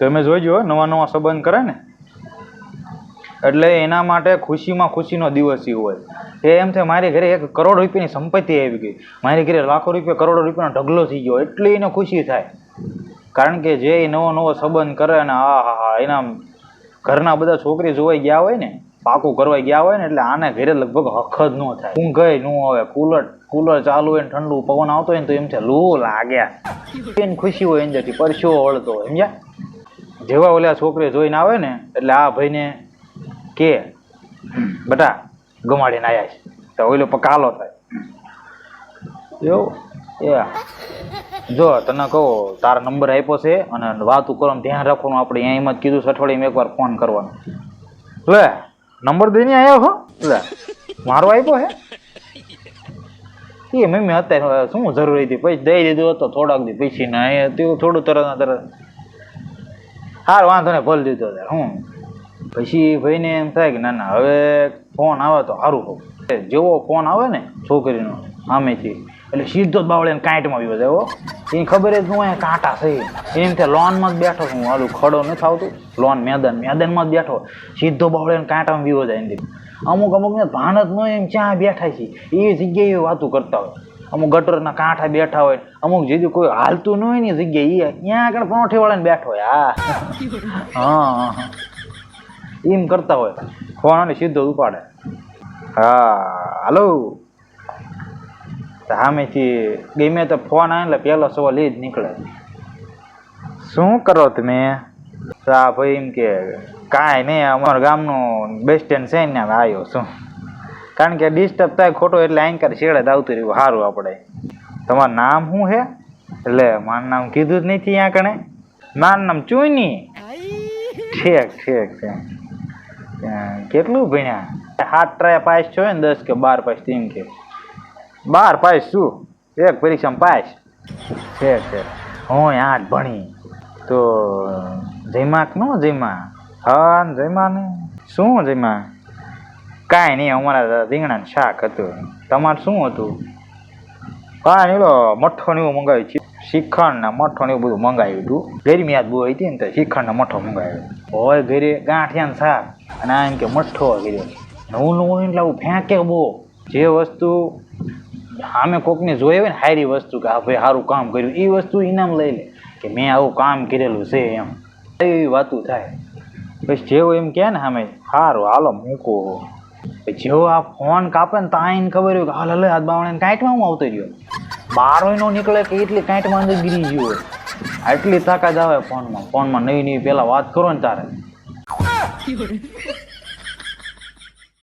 તમે જોઈજો નવા નવા સંબંધ કરે ને. એટલે એના માટે ખુશીમાં ખુશીનો દિવસ એ હોય. એ એમ છે મારી ઘરે એક કરોડ રૂપિયાની સંપત્તિ આવી ગઈ. મારી ઘરે લાખો રૂપિયા, કરોડો રૂપિયાનો ઢગલો થઈ ગયો. એટલી એને ખુશી થાય. કારણ કે જે નવો નવો સંબંધ કરે ને, આ હા હા એના ઘરના બધા છોકરી જોવાઈ ગયા હોય ને, પાકું કરવા ગયા હોય ને, એટલે આને ઘરે લગભગ હખ જ ન થાય. ઊંઘય ન આવે, કુલર કુલર ચાલુ હોય ને, ઠંડુ પવન આવતો હોય ને, તો એમ છે લૂ લાગ્યા. ખુશી હોય અંદરથી પરસ્યો વળતો હોય, સમજ્યા? જેવા ઓલા છોકરે જોઈને આવે ને એટલે આ ભાઈને કે બટા ગમાડીને આવ્યા છે. તો ઓલો કાલો થાય. એવું? એ જો તને કહો તારા નંબર આપ્યો છે અને વાતું કરો ધ્યાન રાખવાનું. આપણે અહીંયા એમ જ કીધું છે એક એકવાર ફોન કરવાનો. લે નંબર દઈને આવ્યો હો. લે મારો આપ્યો હે. એ મમ્મી અત્યારે શું જરૂરી હતી? પછી દઈ દીધું હતો થોડાક દી પછી ને એ થોડું તરત તરત હાર વાંધો ને ભલ દીધો ત્યારે હું? પછી ભાઈને એમ થાય કે ના ના, હવે ફોન આવે તો સારું હોવ જેવો ફોન આવે ને છોકરીનો આમેથી એટલે સીધો જ બાવળે કાંટમાં જાય હો. એની ખબર જ ન હોય, કાંટા થઈ એમ ત્યાં લોનમાં જ બેઠો છું હાલું ખડો નથી આવતું. લોન મેદાન, મેદાનમાં જ બેઠો. સીધો બાવળે કાંટામાં વિવો જાય અમુક અમુક ભાન જ ન એમ ક્યાં બેઠા છે? એ જગ્યાએ વાતો કરતા હોય. અમુક ગટરના કાંઠા બેઠા હોય, અમુક જે કોઈ હાલતું ન હોય ને જગ્યાએ એ ત્યાં આગળ પરોઠી વાળાને બેઠો હોય, હા. હા એમ કરતા હોય ફોન અને સીધો ઉપાડે. હા, હાલો. સામેથી ગમે તો ફોન આવે એટલે પહેલો સવાલ એ જ નીકળે. શું કરો તમે? સા ભાઈ એમ કે કાંઈ નહીં, અમારા ગામનું બસ સ્ટેન્ડ છે ને આવ્યો શું કારણ કે ડિસ્ટર્બ થાય ખોટો એટલે આંકર છેડે જ આવતું રહ્યું સારું આપણે. તમારું નામ શું છે? એટલે મારું નામ કીધું જ નથી ત્યાં કણે. મારું નામ ચુની. ઠીક ઠીક ઠીક. કેટલું ભણ્યા? સાત ટ્રાય પાસ છો ને દસ કે બાર પાસ તેમ કે. બાર પાસ શું એક પરીક્ષામાં પાસ. છે છે હું આઠ ભણી. તો જયમાક નો જયમા? હા જયમાં ને શું જયમાં? કાંઈ નહીં, અમારા રીંગણાનું શાક હતું. તમારે શું હતું? કાંઈ નહીં મઠ્ઠો ને એવું મંગાવ્યું છે. શ્રીખંડ ને ને એવું બધું મંગાવ્યું હતું. ગરમી યાદ બહુ હતી ને તો શ્રીખંડ ને મઠ્ઠો મંગાવ્યો. હોય ઘરે ગાંઠિયા શાક. અને આ એમ કે મઠ્ઠો કર્યો નવું નવું એટલે આવું ફેંકે બહુ. જે વસ્તુ સામે કોકને જોઈ હોય ને સારી વસ્તુ કે આ ભાઈ સારું કામ કર્યું એ વસ્તુ ઇનામ લઈ લે કે મેં આવું કામ કરેલું છે એમ. એવી વાતું થાય. પછી જેવું એમ કહે ને સામે સારું હાલો, મૂકો. જેવો આ ફોન કાપે ને તો આઈને ખબર હોય કે, હાલ, હલે, હાથ બાવણે. કાંઈટમાં હું આવતો રહ્યો? બાર નો નીકળે કે એટલી કાંઈટમાં અંદર ગીરી ગયો હોય? આટલી તાકાત આવે ફોનમાં. ફોનમાં નવી નવી પહેલાં વાત કરો ને તારે.